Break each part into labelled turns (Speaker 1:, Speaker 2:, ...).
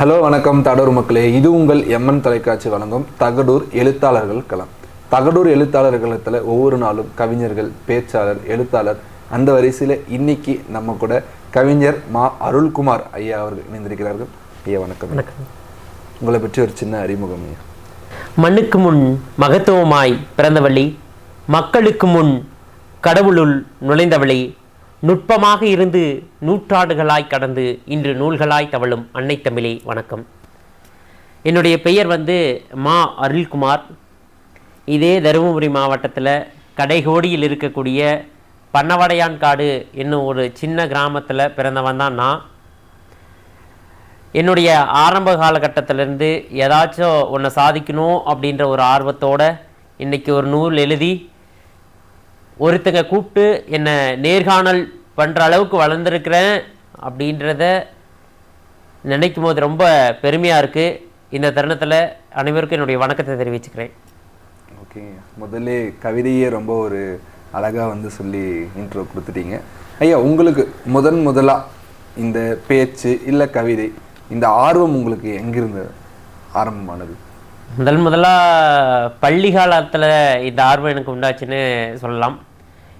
Speaker 1: hello வணக்கம் தடூர் மக்களே இது உங்கள் எம்என் தொலைக்காட்சி வழங்கும் தகடூர் எழுத்தாளர்கள் களம் தகடூர் எழுத்தாளர்களத்தில் ஒவ்வொரு நாளும் கவிஞர்கள் பேச்சாளர் எழுத்தாளர் அந்த வரிசையில் இன்னைக்கு நம்ம கூட கவிஞர் மா அருள்குமார் ஐயா அவர்கள் இணைந்திருக்கிறார்கள்
Speaker 2: ஐயா வணக்கம் வணக்கம் உங்களை பற்றி ஒரு சின்ன அறிமுகம் ஐயா மண்ணுக்கு முன் மகத்துவமாய் பிறந்தவழி மக்களுக்கு முன் கடவுளுள் நுழைந்தவழி நுட்பமாக இருந்து நூற்றாண்டுகளாய் கடந்து இன்று நூல்களாய் தவழும் அன்னை தமிழே வணக்கம் என்னுடைய பெயர் வந்து மா அருள்குமார் இதே தருமபுரி மாவட்டத்தில் கடைகோடியில் இருக்கக்கூடிய காடு என்னும் ஒரு சின்ன கிராமத்தில் பிறந்தவன் தான் நான் என்னுடைய ஆரம்ப காலகட்டத்திலேருந்து ஏதாச்சும் ஒன்றை சாதிக்கணும் அப்படின்ற ஒரு ஆர்வத்தோடு இன்றைக்கி ஒரு நூல் எழுதி ஒருத்தங்க கூப்பிட்டு என்னை நேர்காணல் பண்ணுற அளவுக்கு வளர்ந்துருக்கிறேன் அப்படின்றத நினைக்கும் போது ரொம்ப பெருமையாக இருக்குது இந்த தருணத்தில் அனைவருக்கும் என்னுடைய வணக்கத்தை தெரிவிச்சுக்கிறேன்
Speaker 1: ஓகே முதல்ல கவிதையே ரொம்ப ஒரு அழகாக வந்து சொல்லி இன்ட்ரோ கொடுத்துட்டீங்க ஐயா உங்களுக்கு முதன் முதலாக இந்த பேச்சு இல்லை கவிதை இந்த ஆர்வம் உங்களுக்கு எங்கிருந்து ஆரம்பமானது
Speaker 2: முதன் முதலாக பள்ளி காலத்தில் இந்த ஆர்வம் எனக்கு உண்டாச்சுன்னு சொல்லலாம்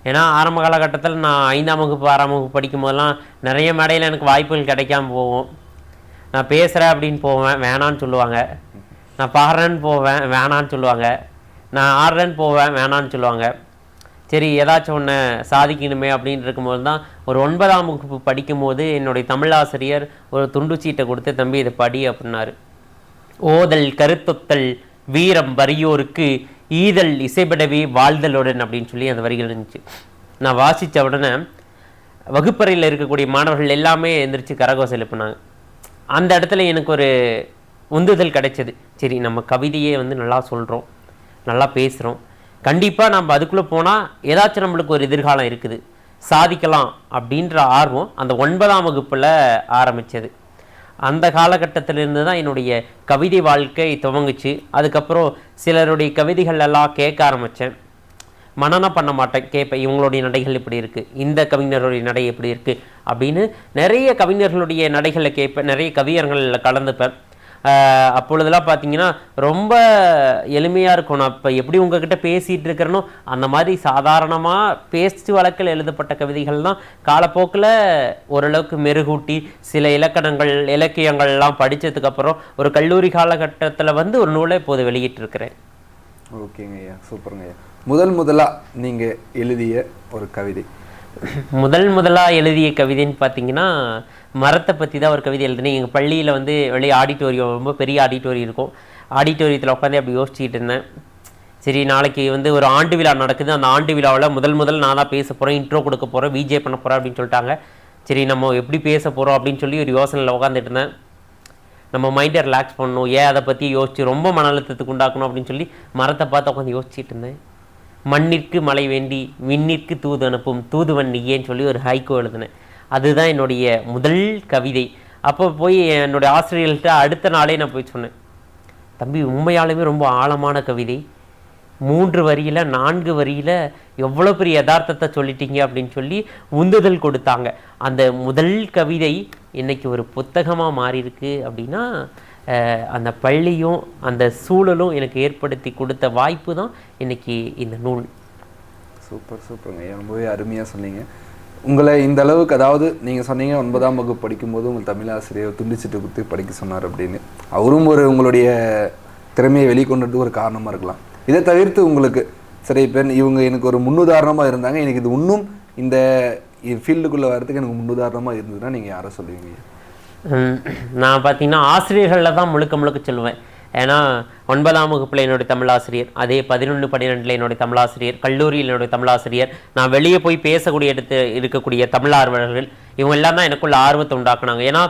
Speaker 2: ஏன்னா ஆரம்ப காலகட்டத்தில் நான் ஐந்தாம் வகுப்பு ஆறாம் வகுப்பு படிக்கும் போதெல்லாம் நிறைய மேடையில் எனக்கு வாய்ப்புகள் கிடைக்காம போகும் நான் பேசுகிறேன் அப்படின்னு போவேன் வேணான்னு சொல்லுவாங்க நான் பாடுறேன்னு போவேன் வேணான்னு சொல்லுவாங்க நான் ஆடுறேன்னு போவேன் வேணான்னு சொல்லுவாங்க சரி ஏதாச்சும் ஒன்று சாதிக்கணுமே அப்படின்னு இருக்கும்போது தான் ஒரு ஒன்பதாம் வகுப்பு படிக்கும்போது என்னுடைய தமிழ் ஆசிரியர் ஒரு சீட்டை கொடுத்து தம்பி இதை படி அப்படின்னாரு ஓதல் கருத்தொத்தல் வீரம் வறியோருக்கு ஈதல் இசைபடவே வாழ்தலுடன் அப்படின்னு சொல்லி அந்த வரிகள் இருந்துச்சு நான் வாசித்த உடனே வகுப்பறையில் இருக்கக்கூடிய மாணவர்கள் எல்லாமே எந்திரிச்சு கரகோசம் எழுப்புனாங்க அந்த இடத்துல எனக்கு ஒரு உந்துதல் கிடைச்சது சரி நம்ம கவிதையே வந்து நல்லா சொல்கிறோம் நல்லா பேசுகிறோம் கண்டிப்பாக நம்ம அதுக்குள்ளே போனால் ஏதாச்சும் நம்மளுக்கு ஒரு எதிர்காலம் இருக்குது சாதிக்கலாம் அப்படின்ற ஆர்வம் அந்த ஒன்பதாம் வகுப்பில் ஆரம்பித்தது அந்த காலகட்டத்திலிருந்து தான் என்னுடைய கவிதை வாழ்க்கை துவங்குச்சு அதுக்கப்புறம் சிலருடைய கவிதைகள் எல்லாம் கேட்க ஆரம்பித்தேன் மனனம் பண்ண மாட்டேன் கேட்பேன் இவங்களுடைய நடைகள் இப்படி இருக்குது இந்த கவிஞருடைய நடை எப்படி இருக்குது அப்படின்னு நிறைய கவிஞர்களுடைய நடைகளை கேட்பேன் நிறைய கவியர்களில் கலந்துப்பேன் அப்பொழுதெல்லாம் பார்த்தீங்கன்னா ரொம்ப எளிமையாக இருக்கும் நான் இப்போ எப்படி உங்ககிட்ட பேசிகிட்டு இருக்கிறனோ அந்த மாதிரி சாதாரணமாக பேச்சு வழக்கில் எழுதப்பட்ட கவிதைகள் தான் காலப்போக்கில் ஓரளவுக்கு மெருகூட்டி சில இலக்கணங்கள் இலக்கியங்கள்லாம் படித்ததுக்கப்புறம் ஒரு கல்லூரி காலகட்டத்தில் வந்து ஒரு நூலை இப்போது வெளியிட்டிருக்கிறேன் ஓகேங்க ஐயா சூப்பருங்க ஐயா
Speaker 1: முதல் முதலாக நீங்கள் எழுதிய ஒரு கவிதை
Speaker 2: முதல் முதலாக எழுதிய கவிதைன்னு பார்த்தீங்கன்னா மரத்தை பற்றி தான் ஒரு கவிதை எழுதுனேன் எங்கள் பள்ளியில் வந்து வெளியே ஆடிட்டோரியம் ரொம்ப பெரிய ஆடிட்டோரியம் இருக்கும் ஆடிட்டோரியத்தில் உட்காந்து அப்படி யோசிச்சுட்டு இருந்தேன் சரி நாளைக்கு வந்து ஒரு ஆண்டு விழா நடக்குது அந்த ஆண்டு விழாவில் முதல் முதல் நான் தான் பேச போகிறேன் இன்ட்ரோ கொடுக்க போகிறேன் விஜே பண்ண போகிறேன் அப்படின்னு சொல்லிட்டாங்க சரி நம்ம எப்படி பேச போகிறோம் அப்படின்னு சொல்லி ஒரு யோசனையில் உட்காந்துட்டு இருந்தேன் நம்ம மைண்டை ரிலாக்ஸ் பண்ணணும் ஏன் அதை பற்றி யோசிச்சு ரொம்ப மன அழுத்தத்துக்கு உண்டாக்கணும் அப்படின்னு சொல்லி மரத்தை பார்த்து உட்காந்து யோசிச்சுட்டு இருந்தேன் மண்ணிற்கு மழை வேண்டி விண்ணிற்கு தூது அனுப்பும் தூதுவன் நீயேன்னு சொல்லி ஒரு ஹைக்கோ எழுதினேன் அதுதான் என்னுடைய முதல் கவிதை அப்போ போய் என்னுடைய ஆசிரியர்கள்ட்ட அடுத்த நாளே நான் போய் சொன்னேன் தம்பி உண்மையாலுமே ரொம்ப ஆழமான கவிதை மூன்று வரியில் நான்கு வரியில் எவ்வளோ பெரிய யதார்த்தத்தை சொல்லிட்டீங்க அப்படின்னு சொல்லி உந்துதல் கொடுத்தாங்க அந்த முதல் கவிதை இன்றைக்கி ஒரு புத்தகமாக மாறியிருக்கு அப்படின்னா அந்த பள்ளியும் அந்த சூழலும் எனக்கு ஏற்படுத்தி கொடுத்த வாய்ப்பு தான் இன்றைக்கி இந்த நூல் சூப்பர் சூப்பர்
Speaker 1: ரொம்பவே அருமையாக சொன்னீங்க உங்களை இந்த அளவுக்கு அதாவது நீங்கள் சொன்னீங்க ஒன்பதாம் வகுப்பு படிக்கும்போது உங்கள் தமிழ் ஆசிரியர் துண்டிச்சிட்டு கொடுத்து படிக்க சொன்னார் அப்படின்னு அவரும் ஒரு உங்களுடைய திறமையை வெளிக்கொண்டுட்டு ஒரு காரணமாக இருக்கலாம் இதை தவிர்த்து உங்களுக்கு சரி பெண் இவங்க எனக்கு ஒரு முன்னுதாரணமாக இருந்தாங்க எனக்கு இது இன்னும் இந்த ஃபீல்டுக்குள்ளே வரதுக்கு எனக்கு முன்னுதாரணமாக இருந்ததுன்னா நீங்கள் யாரை சொல்லுவீங்க
Speaker 2: நான் பார்த்தீங்கன்னா ஆசிரியர்களில் தான் முழுக்க முழுக்க சொல்லுவேன் ஏன்னா ஒன்பதாம் வகுப்பில் என்னுடைய தமிழாசிரியர் அதே பதினொன்று பன்னிரெண்டில் என்னுடைய தமிழாசிரியர் கல்லூரியில் என்னுடைய தமிழாசிரியர் நான் வெளியே போய் பேசக்கூடிய இடத்து இருக்கக்கூடிய தமிழ் ஆர்வலர்கள் இவங்க எல்லாம் தான் எனக்குள்ள ஆர்வத்தை உண்டாக்குனாங்க ஏன்னா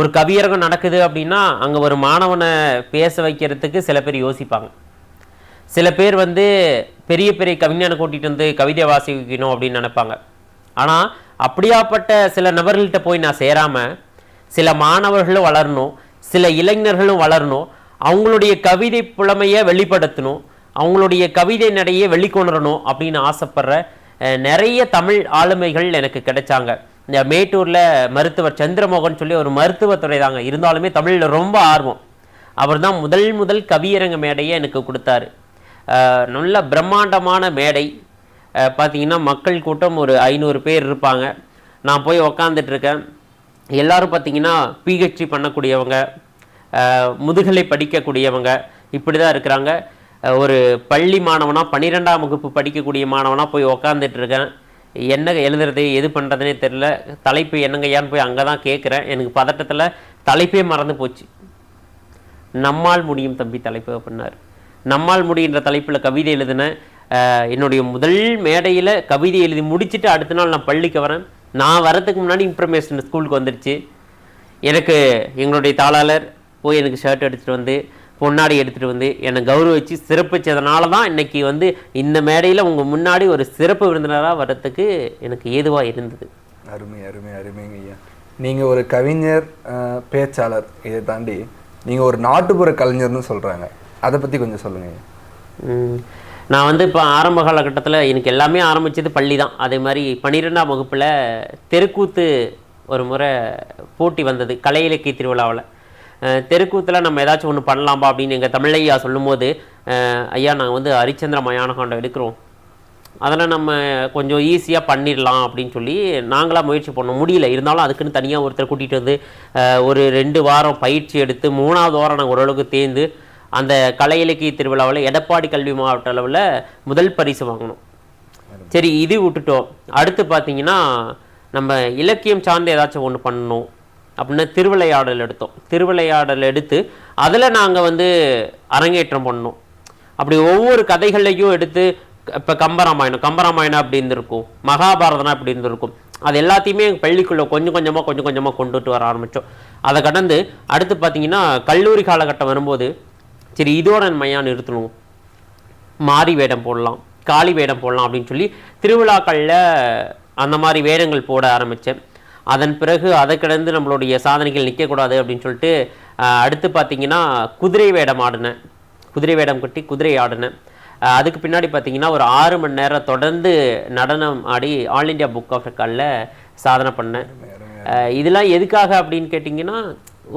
Speaker 2: ஒரு கவியரகம் நடக்குது அப்படின்னா அங்கே ஒரு மாணவனை பேச வைக்கிறதுக்கு சில பேர் யோசிப்பாங்க சில பேர் வந்து பெரிய பெரிய கவிஞனை கூட்டிகிட்டு வந்து கவிதை வாசிக்கணும் அப்படின்னு நினைப்பாங்க ஆனால் அப்படியாப்பட்ட சில நபர்கள்ட்ட போய் நான் சேராமல் சில மாணவர்களும் வளரணும் சில இளைஞர்களும் வளரணும் அவங்களுடைய கவிதை புலமையை வெளிப்படுத்தணும் அவங்களுடைய கவிதை நடையை வெளிக்கொணரணும் அப்படின்னு ஆசைப்படுற நிறைய தமிழ் ஆளுமைகள் எனக்கு கிடைச்சாங்க இந்த மேட்டூரில் மருத்துவர் சந்திரமோகன் சொல்லி ஒரு மருத்துவத்துறை தாங்க இருந்தாலுமே தமிழில் ரொம்ப ஆர்வம் அவர் தான் முதல் முதல் கவியரங்க மேடையை எனக்கு கொடுத்தாரு நல்ல பிரம்மாண்டமான மேடை பார்த்திங்கன்னா மக்கள் கூட்டம் ஒரு ஐநூறு பேர் இருப்பாங்க நான் போய் உக்காந்துட்டுருக்கேன் எல்லோரும் பார்த்திங்கன்னா பிஹெச்டி பண்ணக்கூடியவங்க முதுகலை படிக்கக்கூடியவங்க இப்படி தான் இருக்கிறாங்க ஒரு பள்ளி மாணவனாக பன்னிரெண்டாம் வகுப்பு படிக்கக்கூடிய மாணவனாக போய் உக்காந்துட்ருக்கேன் என்ன எழுதுறது எது பண்ணுறதுனே தெரில தலைப்பு என்னங்கய்யான்னு போய் அங்கே தான் கேட்குறேன் எனக்கு பதட்டத்தில் தலைப்பே மறந்து போச்சு நம்மால் முடியும் தம்பி தலைப்பு அப்படின்னார் நம்மால் முடிகின்ற தலைப்பில் கவிதை எழுதினேன் என்னுடைய முதல் மேடையில் கவிதை எழுதி முடிச்சுட்டு அடுத்த நாள் நான் பள்ளிக்கு வரேன் நான் வரதுக்கு முன்னாடி இன்ஃபர்மேஷன் ஸ்கூலுக்கு வந்துடுச்சு எனக்கு எங்களுடைய தாளாளர் போய் எனக்கு ஷர்ட் எடுத்துகிட்டு வந்து பொன்னாடி எடுத்துகிட்டு வந்து என்னை கௌரவிச்சு சிறப்பித்ததுனால தான் இன்றைக்கி வந்து இந்த மேடையில் உங்கள் முன்னாடி ஒரு சிறப்பு விருந்தினராக வர்றதுக்கு எனக்கு ஏதுவாக இருந்தது
Speaker 1: அருமை அருமை அருமைங்க ஐயா நீங்கள் ஒரு கவிஞர் பேச்சாளர் இதை தாண்டி நீங்கள் ஒரு நாட்டுப்புற கலைஞர்னு சொல்கிறாங்க அதை பற்றி கொஞ்சம் சொல்லுங்கள்
Speaker 2: நான் வந்து இப்போ ஆரம்ப காலகட்டத்தில் எனக்கு எல்லாமே ஆரம்பித்தது பள்ளி தான் அதே மாதிரி பன்னிரெண்டாம் வகுப்பில் தெருக்கூத்து ஒரு முறை போட்டி வந்தது கலை இலக்கிய திருவிழாவில் தெருக்கூத்தில் நம்ம ஏதாச்சும் ஒன்று பண்ணலாம்பா அப்படின்னு எங்கள் தமிழையா சொல்லும்போது ஐயா நாங்கள் வந்து ஹரிச்சந்திர மயானகாண்டம் எடுக்கிறோம் அதெல்லாம் நம்ம கொஞ்சம் ஈஸியாக பண்ணிடலாம் அப்படின்னு சொல்லி நாங்களாக முயற்சி பண்ணோம் முடியல இருந்தாலும் அதுக்குன்னு தனியாக ஒருத்தர் கூட்டிகிட்டு வந்து ஒரு ரெண்டு வாரம் பயிற்சி எடுத்து மூணாவது வாரம் நாங்கள் ஓரளவுக்கு தேர்ந்து அந்த கலை இலக்கிய திருவிழாவில் எடப்பாடி கல்வி மாவட்ட அளவில் முதல் பரிசு வாங்கினோம் சரி இது விட்டுட்டோம் அடுத்து பார்த்தீங்கன்னா நம்ம இலக்கியம் சார்ந்து ஏதாச்சும் ஒன்று பண்ணணும் அப்படின்னா திருவிளையாடல் எடுத்தோம் திருவிளையாடல் எடுத்து அதில் நாங்கள் வந்து அரங்கேற்றம் பண்ணோம் அப்படி ஒவ்வொரு கதைகளையும் எடுத்து இப்போ கம்பராமாயணம் கம்பராமாயணம் அப்படி இருந்திருக்கும் மகாபாரதனா அப்படி இருந்திருக்கும் அது எல்லாத்தையுமே எங்கள் பள்ளிக்குள்ளே கொஞ்சம் கொஞ்சமாக கொஞ்சம் கொஞ்சமாக கொண்டுட்டு வர ஆரம்பித்தோம் அதை கடந்து அடுத்து பார்த்திங்கன்னா கல்லூரி காலகட்டம் வரும்போது சரி இதோட மையம் நிறுத்தணும் மாரி வேடம் போடலாம் காளி வேடம் போடலாம் அப்படின்னு சொல்லி திருவிழாக்களில் அந்த மாதிரி வேடங்கள் போட ஆரம்பித்தேன் அதன் பிறகு அதை கிடந்து நம்மளுடைய சாதனைகள் நிற்கக்கூடாது அப்படின்னு சொல்லிட்டு அடுத்து பார்த்திங்கன்னா குதிரை வேடம் ஆடினேன் குதிரை வேடம் கட்டி குதிரை ஆடினேன் அதுக்கு பின்னாடி பார்த்திங்கன்னா ஒரு ஆறு மணி நேரம் தொடர்ந்து நடனம் ஆடி ஆல் இண்டியா புக் ஆஃப் ரெக்கார்டில் சாதனை பண்ணேன் இதெல்லாம் எதுக்காக அப்படின்னு கேட்டிங்கன்னா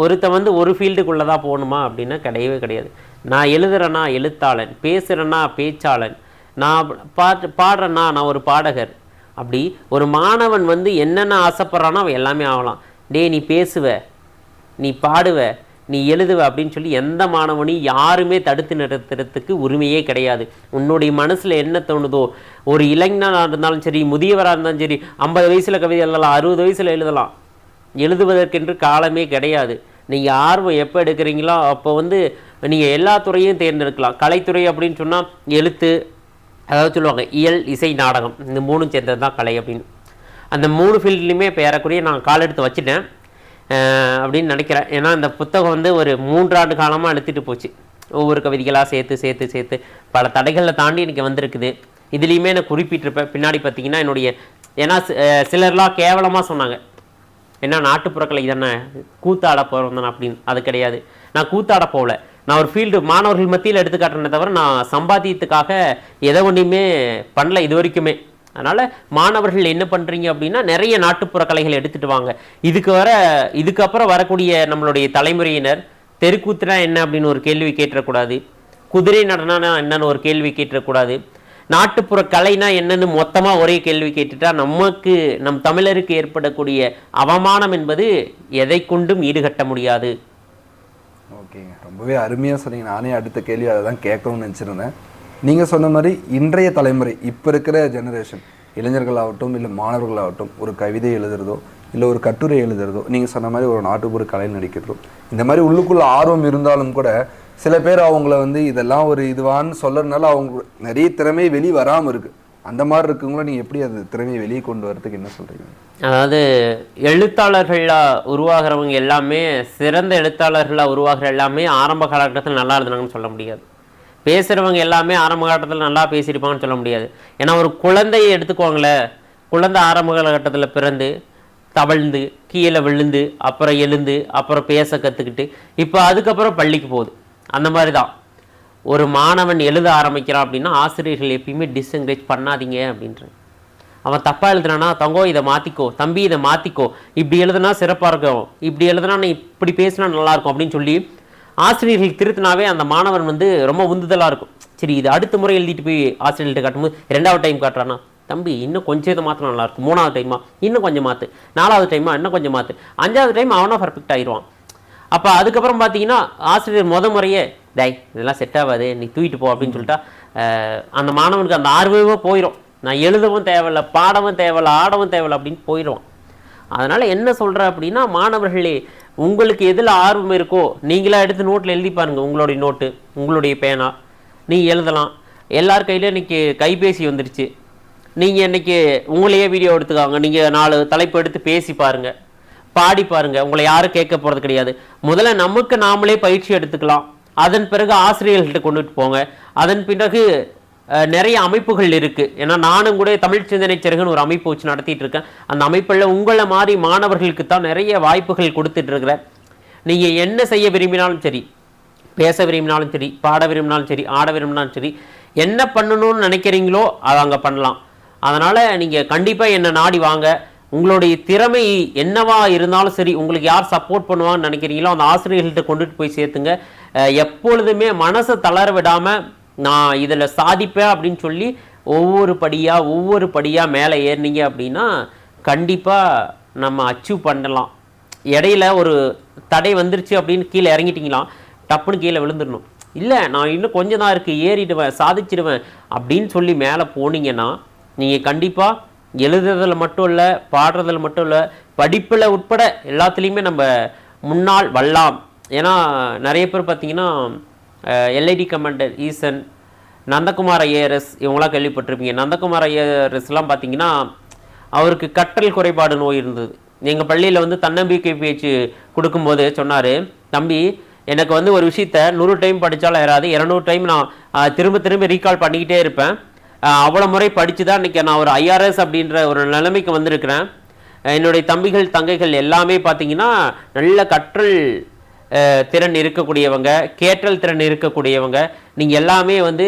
Speaker 2: ஒருத்தன் வந்து ஒரு ஃபீல்டுக்குள்ளே தான் போகணுமா அப்படின்னா கிடையவே கிடையாது நான் எழுதுறேன்னா எழுத்தாளன் பேசுகிறேன்னா பேச்சாளன் நான் பாட்டு பாடுறேன்னா நான் ஒரு பாடகர் அப்படி ஒரு மாணவன் வந்து என்னென்ன ஆசைப்பட்றானோ அவன் எல்லாமே ஆகலாம் டே நீ பேசுவ நீ பாடுவ நீ எழுதுவ அப்படின்னு சொல்லி எந்த மாணவனையும் யாருமே தடுத்து நிறுத்துறதுக்கு உரிமையே கிடையாது உன்னுடைய மனசில் என்ன தோணுதோ ஒரு இளைஞனாக இருந்தாலும் சரி முதியவராக இருந்தாலும் சரி ஐம்பது வயசில் கவிதை எழுதலாம் அறுபது வயசில் எழுதலாம் எழுதுவதற்கென்று காலமே கிடையாது நீங்கள் ஆர்வம் எப்போ எடுக்கிறீங்களோ அப்போ வந்து நீங்கள் எல்லா துறையும் தேர்ந்தெடுக்கலாம் கலைத்துறை அப்படின்னு சொன்னால் எழுத்து அதாவது சொல்லுவாங்க இயல் இசை நாடகம் இந்த மூணும் சேர்ந்தது தான் கலை அப்படின்னு அந்த மூணு ஃபீல்ட்லேயுமே இப்போ ஏறக்குரிய நான் கால் எடுத்து வச்சுட்டேன் அப்படின்னு நினைக்கிறேன் ஏன்னா அந்த புத்தகம் வந்து ஒரு மூன்றாண்டு காலமாக அழுத்திட்டு போச்சு ஒவ்வொரு கவிதைகளாக சேர்த்து சேர்த்து சேர்த்து பல தடைகளை தாண்டி எனக்கு வந்திருக்குது இதுலேயுமே நான் குறிப்பிட்டிருப்பேன் பின்னாடி பார்த்தீங்கன்னா என்னுடைய ஏன்னா சிலர்லாம் கேவலமாக சொன்னாங்க ஏன்னா நாட்டுப்புற கலை தானே கூத்தாட போகிறோம் தானே அப்படின்னு அது கிடையாது நான் கூத்தாட போகல நான் ஒரு ஃபீல்டு மாணவர்கள் மத்தியில் எடுத்து தவிர நான் சம்பாத்தியத்துக்காக எதை ஒன்றையுமே பண்ணல இது வரைக்குமே அதனால் மாணவர்கள் என்ன பண்ணுறீங்க அப்படின்னா நிறைய நாட்டுப்புற கலைகளை எடுத்துகிட்டு வாங்க இதுக்கு வர இதுக்கப்புறம் வரக்கூடிய நம்மளுடைய தலைமுறையினர் தெருக்கூத்துனா என்ன அப்படின்னு ஒரு கேள்வி கேட்டுறக்கூடாது குதிரை நடனா என்னன்னு ஒரு கேள்வி கேட்டுறக்கூடாது நாட்டுப்புற கலைனா என்னன்னு மொத்தமாக ஒரே கேள்வி கேட்டுட்டா நமக்கு நம் தமிழருக்கு ஏற்படக்கூடிய அவமானம் என்பது எதை கொண்டும் ஈடுகட்ட முடியாது
Speaker 1: ஓகேங்க ரொம்பவே அருமையாக சொன்னீங்க நானே அடுத்த கேள்வி அதை தான் கேட்கணும்னு நினச்சிருந்தேன் நீங்கள் சொன்ன மாதிரி இன்றைய தலைமுறை இப்போ இருக்கிற ஜெனரேஷன் இளைஞர்களாகட்டும் இல்லை மாணவர்களாகட்டும் ஒரு கவிதை எழுதுறதோ இல்லை ஒரு கட்டுரை எழுதுறதோ நீங்கள் சொன்ன மாதிரி ஒரு நாட்டுப்புற கலையில் நடிக்கிறதோ இந்த மாதிரி உள்ளுக்குள்ளே ஆர்வம் இருந்தாலும் கூட சில பேர் அவங்கள வந்து இதெல்லாம் ஒரு இதுவான்னு சொல்லறதுனால அவங்க நிறைய திறமை வெளியே வராமல் இருக்குது அந்த மாதிரி இருக்கவங்களும் நீங்கள் எப்படி அது திறமையை வெளியே கொண்டு வரதுக்கு என்ன சொல்கிறீங்க
Speaker 2: அதாவது எழுத்தாளர்களாக உருவாகிறவங்க எல்லாமே சிறந்த எழுத்தாளர்களாக உருவாகிற எல்லாமே ஆரம்ப காலகட்டத்தில் நல்லா இருந்தாங்கன்னு சொல்ல முடியாது பேசுகிறவங்க எல்லாமே ஆரம்ப காலகட்டத்தில் நல்லா பேசியிருப்பாங்கன்னு சொல்ல முடியாது ஏன்னா ஒரு குழந்தையை எடுத்துக்குவாங்களே குழந்தை ஆரம்ப காலகட்டத்தில் பிறந்து தவழ்ந்து கீழே விழுந்து அப்புறம் எழுந்து அப்புறம் பேச கற்றுக்கிட்டு இப்போ அதுக்கப்புறம் பள்ளிக்கு போகுது அந்த மாதிரி தான் ஒரு மாணவன் எழுத ஆரம்பிக்கிறான் அப்படின்னா ஆசிரியர்கள் எப்பயுமே டிஸ்என்கரேஜ் பண்ணாதீங்க அப்படின்ற அவன் தப்பாக எழுதுனானா தங்கோ இதை மாற்றிக்கோ தம்பி இதை மாற்றிக்கோ இப்படி எழுதுனா சிறப்பாக இருக்கும் இப்படி எழுதுனா நீ இப்படி பேசினா நல்லாயிருக்கும் அப்படின்னு சொல்லி ஆசிரியர்கள் திருத்தினாவே அந்த மாணவன் வந்து ரொம்ப உந்துதலாக இருக்கும் சரி இது அடுத்த முறை எழுதிட்டு போய் ஆசிரியர்கள்ட்ட காட்டும்போது ரெண்டாவது டைம் காட்டுறானா தம்பி இன்னும் கொஞ்சம் இதை மாற்றினா நல்லாயிருக்கும் மூணாவது டைமா இன்னும் கொஞ்சம் மாற்று நாலாவது டைமா இன்னும் கொஞ்சம் மாற்று அஞ்சாவது டைம் அவனாக பர்ஃபெக்ட் ஆயிடுவான் அப்போ அதுக்கப்புறம் பார்த்தீங்கன்னா ஆசிரியர் முத முறையே டை இதெல்லாம் செட் ஆகாது நீ தூக்கிட்டு போ அப்படின்னு சொல்லிட்டா அந்த மாணவனுக்கு அந்த ஆர்வமே போயிடும் நான் எழுதவும் தேவையில்ல பாடவும் தேவையில்ல ஆடவும் தேவையில்ல அப்படின்னு போயிடுவான் அதனால் என்ன சொல்கிறேன் அப்படின்னா மாணவர்களே உங்களுக்கு எதில் ஆர்வம் இருக்கோ நீங்களாக எடுத்து நோட்டில் எழுதி பாருங்கள் உங்களுடைய நோட்டு உங்களுடைய பேனா நீங்கள் எழுதலாம் எல்லார் கையிலும் இன்றைக்கி கைபேசி வந்துடுச்சு நீங்கள் இன்றைக்கி உங்களையே வீடியோ எடுத்துக்காங்க நீங்கள் நாலு தலைப்பு எடுத்து பேசி பாருங்கள் பாடி பாருங்கள் உங்களை யாரும் கேட்க போகிறது கிடையாது முதல்ல நமக்கு நாமளே பயிற்சி எடுத்துக்கலாம் அதன் பிறகு ஆசிரியர்கள்ட்ட கொண்டுட்டு போங்க அதன் பிறகு நிறைய அமைப்புகள் இருக்குது ஏன்னா நானும் கூட தமிழ் சிந்தனை சிறகுன்னு ஒரு அமைப்பு வச்சு நடத்திட்டு இருக்கேன் அந்த அமைப்பில் உங்களை மாதிரி மாணவர்களுக்கு தான் நிறைய வாய்ப்புகள் கொடுத்துட்ருக்குறேன் நீங்கள் என்ன செய்ய விரும்பினாலும் சரி பேச விரும்பினாலும் சரி பாட விரும்பினாலும் சரி ஆட விரும்பினாலும் சரி என்ன பண்ணணும்னு நினைக்கிறீங்களோ அதை அங்கே பண்ணலாம் அதனால் நீங்கள் கண்டிப்பாக என்னை நாடி வாங்க உங்களுடைய திறமை என்னவா இருந்தாலும் சரி உங்களுக்கு யார் சப்போர்ட் பண்ணுவாங்கன்னு நினைக்கிறீங்களோ அந்த ஆசிரியர்கள்ட்ட கொண்டுட்டு போய் சேர்த்துங்க எப்பொழுதுமே மனசை தளர விடாமல் நான் இதில் சாதிப்பேன் அப்படின்னு சொல்லி ஒவ்வொரு படியாக ஒவ்வொரு படியாக மேலே ஏறினீங்க அப்படின்னா கண்டிப்பாக நம்ம அச்சீவ் பண்ணலாம் இடையில ஒரு தடை வந்துருச்சு அப்படின்னு கீழே இறங்கிட்டிங்களாம் டப்புன்னு கீழே விழுந்துடணும் இல்லை நான் இன்னும் கொஞ்சம் தான் இருக்குது ஏறிடுவேன் சாதிச்சிடுவேன் அப்படின்னு சொல்லி மேலே போனீங்கன்னா நீங்கள் கண்டிப்பாக எழுதுறதில் மட்டும் இல்லை பாடுறதில் மட்டும் இல்லை படிப்பில் உட்பட எல்லாத்துலேயுமே நம்ம முன்னால் வல்லாம் ஏன்னா நிறைய பேர் பார்த்தீங்கன்னா எல்ஐடி கமாண்டர் ஈசன் நந்தகுமார் ஐஏஎஸ் இவங்களாம் கேள்விப்பட்டிருப்பீங்க நந்தகுமார் ஐஏஎஸ்லாம் பார்த்தீங்கன்னா அவருக்கு கற்றல் குறைபாடு நோய் இருந்தது எங்கள் பள்ளியில் வந்து தன்னம்பிக்கை பேச்சு கொடுக்கும்போது சொன்னார் தம்பி எனக்கு வந்து ஒரு விஷயத்த நூறு டைம் படித்தாலும் ஏறாது இரநூறு டைம் நான் திரும்ப திரும்ப ரீகால் பண்ணிக்கிட்டே இருப்பேன் அவ்வளோ முறை படித்து தான் இன்றைக்கி நான் ஒரு ஐஆர்எஸ் அப்படின்ற ஒரு நிலைமைக்கு வந்திருக்கிறேன் என்னுடைய தம்பிகள் தங்கைகள் எல்லாமே பார்த்தீங்கன்னா நல்ல கற்றல் திறன் இருக்கக்கூடியவங்க கேட்டல் திறன் இருக்கக்கூடியவங்க நீங்கள் எல்லாமே வந்து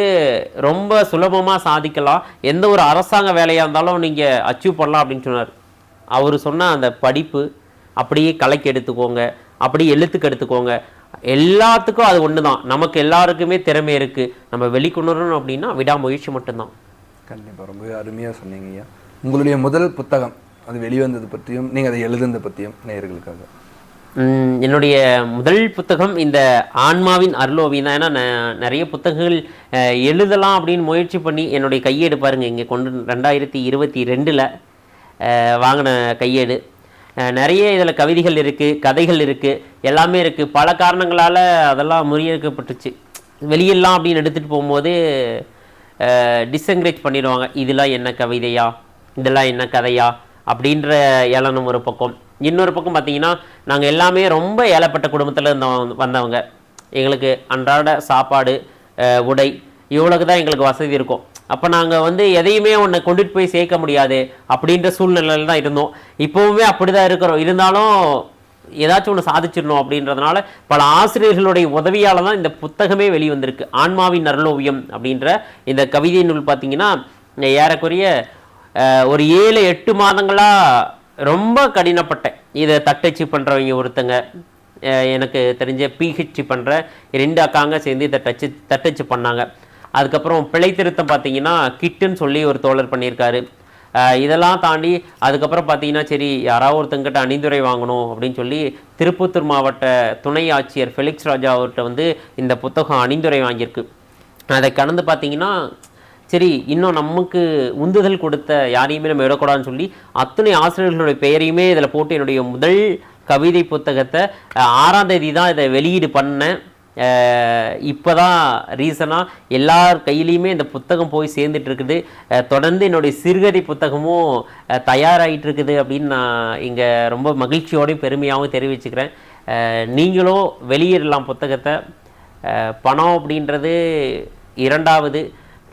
Speaker 2: ரொம்ப சுலபமாக சாதிக்கலாம் எந்த ஒரு அரசாங்க வேலையாக இருந்தாலும் நீங்கள் அச்சீவ் பண்ணலாம் அப்படின்னு சொன்னார் அவர் சொன்ன அந்த படிப்பு அப்படியே கலைக்கு எடுத்துக்கோங்க அப்படியே எழுத்துக்கு எடுத்துக்கோங்க எல்லாத்துக்கும் அது ஒன்று தான் நமக்கு எல்லாருக்குமே திறமை இருக்குது நம்ம வெளிக்கொணரணும் அப்படின்னா விடாமுயற்சி மட்டும்தான்
Speaker 1: கண்டிப்பாக ரொம்ப அருமையாக சொன்னீங்க ஐயா உங்களுடைய முதல் புத்தகம் அது வெளிவந்தது
Speaker 2: பற்றியும் நீங்கள் அதை எழுதுனது பற்றியும் நேயர்களுக்காக என்னுடைய முதல் புத்தகம் இந்த ஆன்மாவின் தான் ஏன்னா நிறைய புத்தகங்கள் எழுதலாம் அப்படின்னு முயற்சி பண்ணி என்னுடைய கையேடு பாருங்கள் இங்கே கொண்டு ரெண்டாயிரத்தி இருபத்தி ரெண்டில் வாங்கின கையேடு நிறைய இதில் கவிதைகள் இருக்குது கதைகள் இருக்குது எல்லாமே இருக்குது பல காரணங்களால் அதெல்லாம் முறியடிக்கப்பட்டுச்சு வெளியெல்லாம் அப்படின்னு எடுத்துகிட்டு போகும்போது டிஸ்என்கரேஜ் பண்ணிடுவாங்க இதெல்லாம் என்ன கவிதையா இதெல்லாம் என்ன கதையா அப்படின்ற ஏளனம் ஒரு பக்கம் இன்னொரு பக்கம் பார்த்தீங்கன்னா நாங்கள் எல்லாமே ரொம்ப ஏழப்பட்ட குடும்பத்தில் இருந்த வந்தவங்க எங்களுக்கு அன்றாட சாப்பாடு உடை இவ்வளோக்கு தான் எங்களுக்கு வசதி இருக்கும் அப்போ நாங்கள் வந்து எதையுமே ஒன்று கொண்டுட்டு போய் சேர்க்க முடியாது அப்படின்ற சூழ்நிலையில் தான் இருந்தோம் இப்போவுமே அப்படி தான் இருக்கிறோம் இருந்தாலும் ஏதாச்சும் ஒன்று சாதிச்சிடணும் அப்படின்றதுனால பல ஆசிரியர்களுடைய உதவியால் தான் இந்த புத்தகமே வெளிவந்திருக்கு ஆன்மாவின் அருளோவியம் அப்படின்ற இந்த கவிதை நூல் பார்த்தீங்கன்னா ஏறக்குறைய ஒரு ஏழு எட்டு மாதங்களாக ரொம்ப கடினப்பட்டேன் இதை தட்டச்சு பண்ணுறவங்க ஒருத்தங்க எனக்கு தெரிஞ்ச பிஹெச்டி பண்ணுற ரெண்டு அக்காங்க சேர்ந்து இதை டச்சு தட்டச்சு பண்ணாங்க அதுக்கப்புறம் பிழை திருத்தம் பார்த்தீங்கன்னா கிட்டுன்னு சொல்லி ஒரு தோழர் பண்ணியிருக்காரு இதெல்லாம் தாண்டி அதுக்கப்புறம் பார்த்தீங்கன்னா சரி யாராவது ஒருத்தங்கிட்ட அணிந்துரை வாங்கணும் அப்படின்னு சொல்லி திருப்பத்தூர் மாவட்ட துணை ஆட்சியர் ஃபெலிக்ஸ் ராஜா அவர்கிட்ட வந்து இந்த புத்தகம் அணிந்துரை வாங்கியிருக்கு அதை கடந்து பார்த்தீங்கன்னா சரி இன்னும் நமக்கு உந்துதல் கொடுத்த யாரையுமே நம்ம விடக்கூடாதுன்னு சொல்லி அத்தனை ஆசிரியர்களுடைய பெயரையுமே இதில் போட்டு என்னுடைய முதல் கவிதை புத்தகத்தை ஆறாம் தேதி தான் இதை வெளியீடு பண்ணேன் இப்போ தான் ரீசனாக எல்லார் கையிலையுமே இந்த புத்தகம் போய் சேர்ந்துட்டு இருக்குது தொடர்ந்து என்னுடைய சிறுகதை புத்தகமும் தயாராகிட்டு இருக்குது அப்படின்னு நான் இங்கே ரொம்ப மகிழ்ச்சியோடையும் பெருமையாகவும் தெரிவிச்சுக்கிறேன் நீங்களும் வெளியிடலாம் புத்தகத்தை பணம் அப்படின்றது இரண்டாவது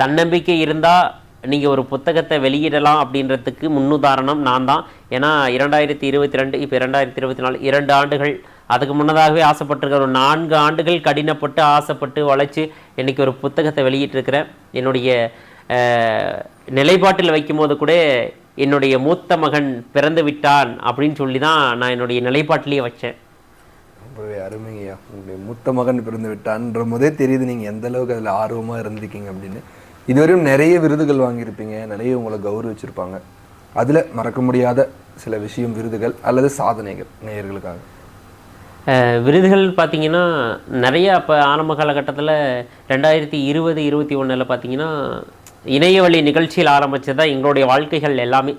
Speaker 2: தன்னம்பிக்கை இருந்தால் நீங்கள் ஒரு புத்தகத்தை வெளியிடலாம் அப்படின்றதுக்கு முன்னுதாரணம் நான் தான் ஏன்னா இரண்டாயிரத்தி இருபத்தி ரெண்டு இப்போ இரண்டாயிரத்தி இருபத்தி நாலு இரண்டு ஆண்டுகள் அதுக்கு முன்னதாகவே ஆசைப்பட்டிருக்கிற ஒரு நான்கு ஆண்டுகள் கடினப்பட்டு ஆசைப்பட்டு உழைச்சி இன்றைக்கி ஒரு புத்தகத்தை வெளியிட்டிருக்கிறேன் என்னுடைய நிலைப்பாட்டில் வைக்கும்போது கூட என்னுடைய மூத்த மகன் பிறந்து விட்டான் அப்படின்னு சொல்லி தான் நான் என்னுடைய நிலைப்பாட்டிலேயே வச்சேன்
Speaker 1: ரொம்பவே அருமைங்கய்யா உங்களுடைய மூத்த மகன் பிறந்து விட்டான்ற போதே தெரியுது நீங்கள் எந்த அளவுக்கு அதில் ஆர்வமாக இருந்திருக்கீங்க அப்படின்னு இதுவரையும் நிறைய விருதுகள் வாங்கியிருப்பீங்க நிறைய உங்களை கௌரவிச்சிருப்பாங்க அதில் மறக்க முடியாத சில விஷயம் விருதுகள் அல்லது சாதனைகள் நேயர்களுக்காக
Speaker 2: விருதுகள் பார்த்திங்கன்னா நிறைய அப்போ ஆரம்ப காலகட்டத்தில் ரெண்டாயிரத்தி இருபது இருபத்தி ஒன்றில் பார்த்திங்கன்னா இணையவழி நிகழ்ச்சியில் ஆரம்பித்தது தான் எங்களுடைய வாழ்க்கைகள் எல்லாமே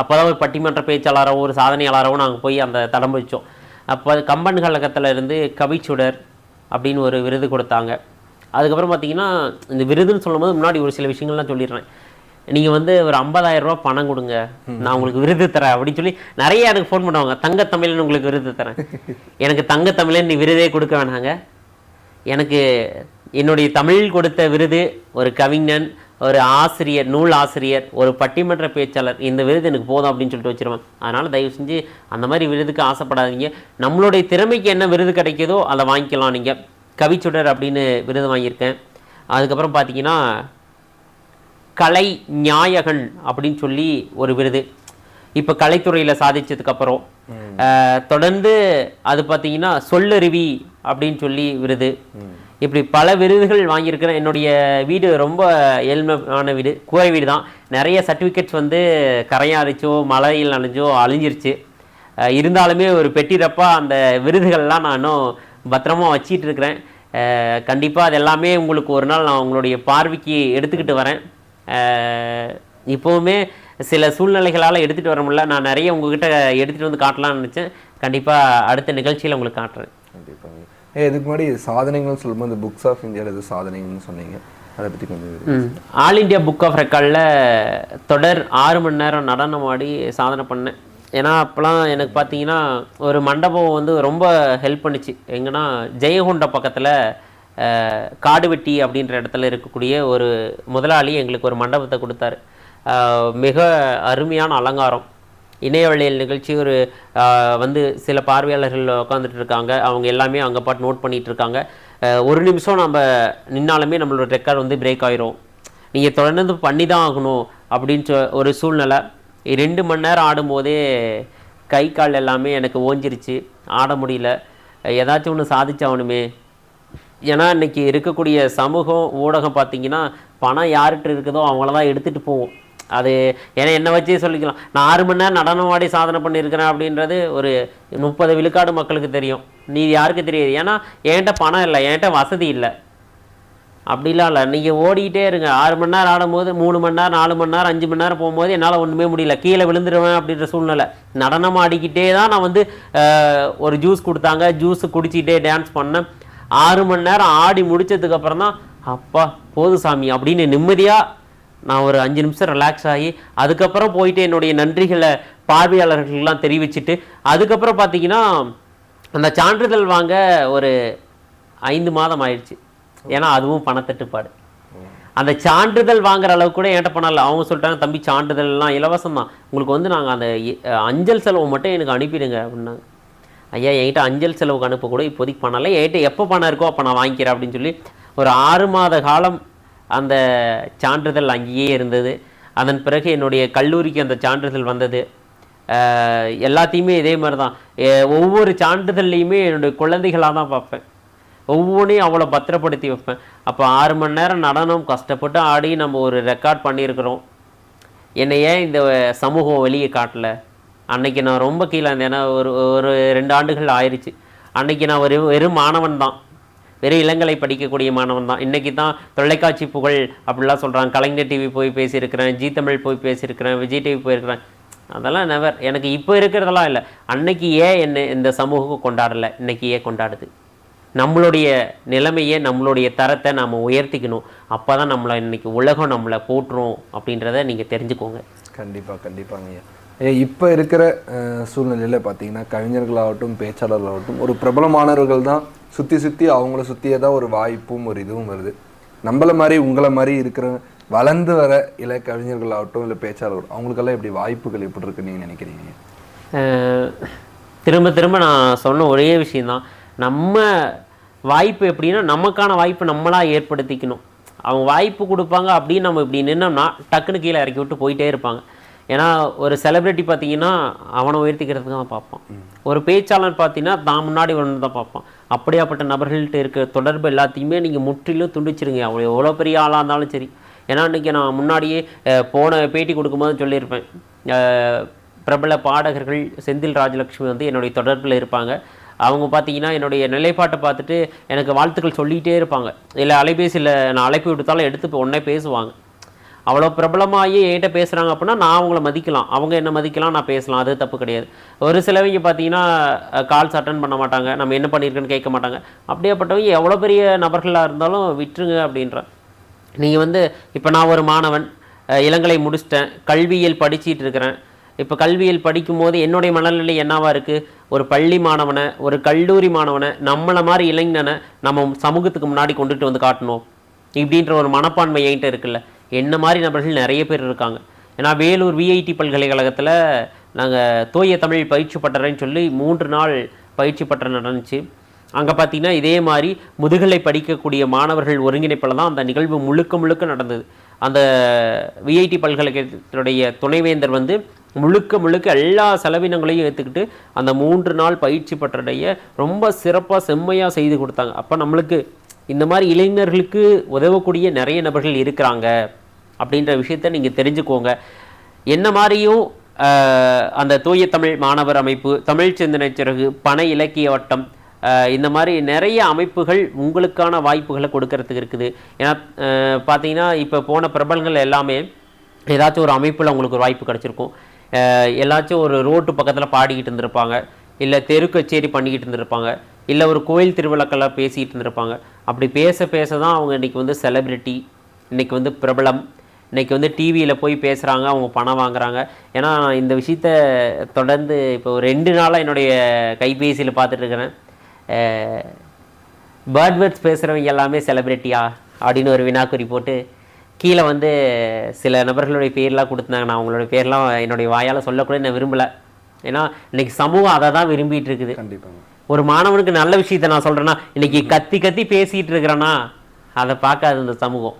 Speaker 2: அப்போ தான் ஒரு பட்டிமன்ற பேச்சாளரோ ஒரு சாதனையாளரோ நாங்கள் போய் அந்த தடம் வச்சோம் அப்போ கம்பன் கழகத்தில் இருந்து கவிச்சுடர் அப்படின்னு ஒரு விருது கொடுத்தாங்க அதுக்கப்புறம் பார்த்தீங்கன்னா இந்த விருதுன்னு சொல்லும்போது முன்னாடி ஒரு சில விஷயங்கள்லாம் சொல்லிடுறேன் நீங்கள் வந்து ஒரு ஐம்பதாயிரம் ரூபா பணம் கொடுங்க நான் உங்களுக்கு விருது தரேன் அப்படின்னு சொல்லி நிறைய எனக்கு ஃபோன் பண்ணுவாங்க தங்க உங்களுக்கு விருது தரேன் எனக்கு தங்க நீ விருதே கொடுக்க வேணாங்க எனக்கு என்னுடைய தமிழ் கொடுத்த விருது ஒரு கவிஞன் ஒரு ஆசிரியர் நூல் ஆசிரியர் ஒரு பட்டிமன்ற பேச்சாளர் இந்த விருது எனக்கு போதும் அப்படின்னு சொல்லிட்டு வச்சுருவேன் அதனால் தயவு செஞ்சு அந்த மாதிரி விருதுக்கு ஆசைப்படாதீங்க நம்மளுடைய திறமைக்கு என்ன விருது கிடைக்கிதோ அதை வாங்கிக்கலாம் நீங்கள் கவிச்சுடர் அப்படின்னு விருது வாங்கியிருக்கேன் அதுக்கப்புறம் பார்த்தீங்கன்னா கலை நியாயகன் அப்படின்னு சொல்லி ஒரு விருது இப்போ கலைத்துறையில் சாதித்ததுக்கப்புறம் தொடர்ந்து அது பார்த்தீங்கன்னா சொல்லருவி அப்படின்னு சொல்லி விருது இப்படி பல விருதுகள் வாங்கியிருக்கிறேன் என்னுடைய வீடு ரொம்ப ஏழ்மையான வீடு கூரை வீடு தான் நிறைய சர்டிஃபிகேட்ஸ் வந்து கரையாரிச்சோ மழையில் நனைஞ்சோ அழிஞ்சிருச்சு இருந்தாலுமே ஒரு பெட்டிரப்பாக அந்த விருதுகள்லாம் நான் இன்னும் பத்திரமாக வச்சிட்டு இருக்கிறேன் கண்டிப்பாக அதெல்லாமே உங்களுக்கு ஒரு நாள் நான் உங்களுடைய பார்வைக்கு எடுத்துக்கிட்டு வரேன் இப்போவுமே சில சூழ்நிலைகளால் எடுத்துகிட்டு வர முடியல நான் நிறைய உங்ககிட்ட எடுத்துகிட்டு வந்து காட்டலாம்னு நினச்சேன் கண்டிப்பாக அடுத்த நிகழ்ச்சியில் உங்களுக்கு காட்டுறேன் கண்டிப்பாக ஏ இதுக்கு
Speaker 1: முன்னாடி சாதனைகள்னு சொல்லும்போது புக்ஸ் ஆஃப் இந்தியாவில் எது சாதனைகள்னு சொன்னீங்க அதை பற்றி கொஞ்சம்
Speaker 2: ஆல் இண்டியா புக் ஆஃப் ரெக்கார்டில் தொடர் ஆறு மணி நேரம் நடனம் ஆடி சாதனை பண்ணேன் ஏன்னா அப்போலாம் எனக்கு பார்த்தீங்கன்னா ஒரு மண்டபம் வந்து ரொம்ப ஹெல்ப் பண்ணுச்சு எங்கன்னா ஜெயகுண்ட பக்கத்தில் காடுவெட்டி அப்படின்ற இடத்துல இருக்கக்கூடிய ஒரு முதலாளி எங்களுக்கு ஒரு மண்டபத்தை கொடுத்தாரு மிக அருமையான அலங்காரம் இணையவழியல் நிகழ்ச்சி ஒரு வந்து சில பார்வையாளர்கள் உட்காந்துட்டு இருக்காங்க அவங்க எல்லாமே அங்கே பாட்டு நோட் பண்ணிகிட்டு இருக்காங்க ஒரு நிமிஷம் நம்ம நின்னாலுமே நம்மளோட ரெக்கார்டு வந்து பிரேக் ஆகிரும் நீங்கள் தொடர்ந்து பண்ணி தான் ஆகணும் அப்படின்னு சொ ஒரு சூழ்நிலை ரெண்டு மணி நேரம் ஆடும்போதே கை கால் எல்லாமே எனக்கு ஓஞ்சிருச்சு ஆட முடியல ஏதாச்சும் ஒன்று சாதிச்சாகணுமே ஏன்னா இன்றைக்கி இருக்கக்கூடிய சமூகம் ஊடகம் பார்த்திங்கன்னா பணம் யார்கிட்ட இருக்குதோ அவங்கள தான் எடுத்துகிட்டு போவோம் அது ஏன்னா என்னை வச்சே சொல்லிக்கலாம் நான் ஆறு மணி நேரம் நடனமாடி சாதனை பண்ணியிருக்கிறேன் அப்படின்றது ஒரு முப்பது விழுக்காடு மக்களுக்கு தெரியும் நீ யாருக்கு தெரியாது ஏன்னா என்கிட்ட பணம் இல்லை என்கிட்ட வசதி இல்லை அப்படிலாம் இல்லை நீங்கள் ஓடிக்கிட்டே இருங்க ஆறு மணி நேரம் ஆடும்போது மூணு மணி நேரம் நாலு மணி நேரம் அஞ்சு மணி நேரம் போகும்போது என்னால் ஒன்றுமே முடியல கீழே விழுந்துருவேன் அப்படின்ற சூழ்நிலை நடனம் ஆடிக்கிட்டே தான் நான் வந்து ஒரு ஜூஸ் கொடுத்தாங்க ஜூஸு குடிச்சிக்கிட்டே டான்ஸ் பண்ணேன் ஆறு மணி நேரம் ஆடி முடித்ததுக்கப்புறம் தான் அப்பா போது சாமி அப்படின்னு நிம்மதியாக நான் ஒரு அஞ்சு நிமிஷம் ரிலாக்ஸ் ஆகி அதுக்கப்புறம் போயிட்டு என்னுடைய நன்றிகளை பார்வையாளர்களுக்கெல்லாம் தெரிவிச்சுட்டு அதுக்கப்புறம் பார்த்திங்கன்னா அந்த சான்றிதழ் வாங்க ஒரு ஐந்து மாதம் ஆயிடுச்சு ஏன்னா அதுவும் பணத்தட்டுப்பாடு அந்த சான்றிதழ் வாங்குற அளவுக்கு கூட என்கிட்ட பண்ணல அவங்க சொல்லிட்டாங்க தம்பி சான்றிதழ்லாம் இலவசம் தான் உங்களுக்கு வந்து நாங்கள் அந்த அஞ்சல் செலவு மட்டும் எனக்கு அனுப்பிடுங்க அப்படின்னாங்க ஐயா என்கிட்ட அஞ்சல் செலவுக்கு அனுப்ப கூட இப்போதைக்கு பண்ணலை என்கிட்ட எப்போ பணம் இருக்கோ அப்போ நான் வாங்கிக்கிறேன் அப்படின்னு சொல்லி ஒரு ஆறு மாத காலம் அந்த சான்றிதழ் அங்கேயே இருந்தது அதன் பிறகு என்னுடைய கல்லூரிக்கு அந்த சான்றிதழ் வந்தது எல்லாத்தையுமே இதே மாதிரி தான் ஒவ்வொரு சான்றிதழ்லையுமே என்னுடைய குழந்தைகளாக தான் பார்ப்பேன் ஒவ்வொன்றையும் அவ்வளோ பத்திரப்படுத்தி வைப்பேன் அப்போ ஆறு மணி நேரம் நடனம் கஷ்டப்பட்டு ஆடி நம்ம ஒரு ரெக்கார்ட் பண்ணியிருக்கிறோம் என்னை ஏன் இந்த சமூகம் வெளியே காட்டலை அன்னைக்கு நான் ரொம்ப கீழே இருந்தேன் ஏன்னா ஒரு ஒரு ரெண்டு ஆண்டுகள் ஆயிடுச்சு அன்றைக்கி நான் ஒரு வெறும் மாணவன் தான் வெறும் இளங்கலை படிக்கக்கூடிய மாணவன் தான் இன்றைக்கி தான் தொலைக்காட்சி புகழ் அப்படிலாம் சொல்கிறாங்க கலைஞர் டிவி போய் பேசியிருக்கிறேன் ஜி தமிழ் போய் பேசியிருக்கிறேன் விஜய் டிவி போயிருக்கிறேன் அதெல்லாம் நெவர் எனக்கு இப்போ இருக்கிறதெல்லாம் இல்லை அன்னைக்கு ஏன் என்னை இந்த சமூகம் கொண்டாடலை இன்னைக்கு ஏன் கொண்டாடுது நம்மளுடைய நிலைமையை நம்மளுடைய தரத்தை நாம் உயர்த்திக்கணும் அப்போ தான் நம்மளை இன்றைக்கி உலகம் நம்மளை போட்டுரும் அப்படின்றத நீங்கள் தெரிஞ்சுக்கோங்க கண்டிப்பாக கண்டிப்பாங்க ஐயா இப்போ
Speaker 1: இருக்கிற சூழ்நிலையில் பார்த்தீங்கன்னா கவிஞர்களாகட்டும் பேச்சாளர்களாகட்டும் ஒரு பிரபலமானவர்கள் தான் சுற்றி சுற்றி அவங்கள சுற்றியே தான் ஒரு வாய்ப்பும் ஒரு இதுவும் வருது நம்மளை மாதிரி உங்களை மாதிரி இருக்கிற வளர்ந்து வர இள கவிஞர்களாகட்டும் இல்லை பேச்சாளர்கள் அவங்களுக்கெல்லாம் எப்படி வாய்ப்புகள் எப்படி இருக்குன்னு நீங்கள் நினைக்கிறீங்க
Speaker 2: திரும்ப திரும்ப நான் சொன்ன ஒரே விஷயந்தான் நம்ம வாய்ப்பு எப்படின்னா நமக்கான வாய்ப்பு நம்மளாக ஏற்படுத்திக்கணும் அவங்க வாய்ப்பு கொடுப்பாங்க அப்படின்னு நம்ம இப்படி நின்னோம்னா டக்குன்னு கீழே இறக்கி விட்டு போயிட்டே இருப்பாங்க ஏன்னா ஒரு செலிப்ரிட்டி பார்த்தீங்கன்னா அவனை உயர்த்திக்கிறதுக்கு தான் பார்ப்பான் ஒரு பேச்சாளர் பார்த்தீங்கன்னா தான் முன்னாடி ஒன்று தான் பார்ப்பான் அப்படியாப்பட்ட நபர்கள்ட்ட இருக்கிற தொடர்பு எல்லாத்தையுமே நீங்கள் முற்றிலும் துண்டிச்சிருங்க அவன் எவ்வளோ பெரிய ஆளாக இருந்தாலும் சரி ஏன்னா இன்றைக்கி நான் முன்னாடியே போன பேட்டி கொடுக்கும்போது சொல்லியிருப்பேன் பிரபல பாடகர்கள் செந்தில் ராஜலக்ஷ்மி வந்து என்னுடைய தொடர்பில் இருப்பாங்க அவங்க பார்த்தீங்கன்னா என்னுடைய நிலைப்பாட்டை பார்த்துட்டு எனக்கு வாழ்த்துக்கள் சொல்லிக்கிட்டே இருப்பாங்க இல்லை அலைபேசியில் நான் அழைப்பு விடுத்தாலும் எடுத்து உடனே பேசுவாங்க அவ்வளோ பிரபலமாகி என்கிட்ட பேசுகிறாங்க அப்படின்னா நான் அவங்கள மதிக்கலாம் அவங்க என்ன மதிக்கலாம் நான் பேசலாம் அது தப்பு கிடையாது ஒரு சிலவங்க பார்த்தீங்கன்னா கால்ஸ் அட்டன் பண்ண மாட்டாங்க நம்ம என்ன பண்ணியிருக்கேன்னு கேட்க மாட்டாங்க அப்படியேப்பட்டவங்க எவ்வளோ பெரிய நபர்களாக இருந்தாலும் விட்டுருங்க அப்படின்ற நீங்கள் வந்து இப்போ நான் ஒரு மாணவன் இளங்கலை முடிச்சிட்டேன் கல்வியில் படிச்சிட்டு இருக்கிறேன் இப்போ கல்வியில் படிக்கும்போது என்னுடைய மனநிலை என்னவாக இருக்குது ஒரு பள்ளி மாணவனை ஒரு கல்லூரி மாணவனை நம்மளை மாதிரி இளைஞனை நம்ம சமூகத்துக்கு முன்னாடி கொண்டுகிட்டு வந்து காட்டணும் இப்படின்ற ஒரு மனப்பான்மை என்கிட்ட இருக்குல்ல என்ன மாதிரி நபர்கள் நிறைய பேர் இருக்காங்க ஏன்னா வேலூர் விஐடி பல்கலைக்கழகத்தில் நாங்கள் தூய தமிழ் பயிற்சி பட்டறேன்னு சொல்லி மூன்று நாள் பயிற்சி பட்டறை நடந்துச்சு அங்கே பார்த்தீங்கன்னா இதே மாதிரி முதுகலை படிக்கக்கூடிய மாணவர்கள் ஒருங்கிணைப்பில் தான் அந்த நிகழ்வு முழுக்க முழுக்க நடந்தது அந்த விஐடி பல்கலைக்கழகத்தினுடைய துணைவேந்தர் வந்து முழுக்க முழுக்க எல்லா செலவினங்களையும் ஏற்றுக்கிட்டு அந்த மூன்று நாள் பயிற்சி பற்றடைய ரொம்ப சிறப்பாக செம்மையாக செய்து கொடுத்தாங்க அப்போ நம்மளுக்கு இந்த மாதிரி இளைஞர்களுக்கு உதவக்கூடிய நிறைய நபர்கள் இருக்கிறாங்க அப்படின்ற விஷயத்த நீங்கள் தெரிஞ்சுக்கோங்க என்ன மாதிரியும் அந்த தூய தமிழ் மாணவர் அமைப்பு தமிழ் சிந்தனை சிறகு பனை இலக்கிய வட்டம் இந்த மாதிரி நிறைய அமைப்புகள் உங்களுக்கான வாய்ப்புகளை கொடுக்கறதுக்கு இருக்குது ஏன்னா பார்த்தீங்கன்னா இப்போ போன பிரபலங்கள் எல்லாமே ஏதாச்சும் ஒரு அமைப்பில் உங்களுக்கு ஒரு வாய்ப்பு கிடச்சிருக்கும் எல்லாச்சும் ஒரு ரோட்டு பக்கத்தில் பாடிக்கிட்டு இருந்திருப்பாங்க இல்லை தெரு கச்சேரி பண்ணிக்கிட்டு இருந்திருப்பாங்க இல்லை ஒரு கோயில் திருவிழாக்கெல்லாம் பேசிக்கிட்டு இருந்திருப்பாங்க அப்படி பேச பேச தான் அவங்க இன்றைக்கி வந்து செலிப்ரிட்டி இன்றைக்கி வந்து பிரபலம் இன்றைக்கி வந்து டிவியில் போய் பேசுகிறாங்க அவங்க பணம் வாங்குகிறாங்க ஏன்னா நான் இந்த விஷயத்த தொடர்ந்து இப்போ ரெண்டு நாளாக என்னுடைய கைபேசியில் பார்த்துட்ருக்கிறேன் பேர்ட்வேர்ட்ஸ் பேசுகிறவங்க எல்லாமே செலிப்ரிட்டியா அப்படின்னு ஒரு வினாக்குறி போட்டு கீழே வந்து சில நபர்களுடைய பேர்லாம் கொடுத்துருந்தாங்க நான் அவங்களுடைய பேர்லாம் என்னுடைய வாயால் சொல்லக்கூட நான் விரும்பலை ஏன்னா இன்னைக்கு சமூகம் அதை தான் விரும்பிட்டு இருக்குது கண்டிப்பாக ஒரு மாணவனுக்கு நல்ல விஷயத்த நான் சொல்கிறேன்னா இன்னைக்கு கத்தி கத்தி பேசிகிட்டு இருக்கிறேன்னா அதை பார்க்காது இந்த சமூகம்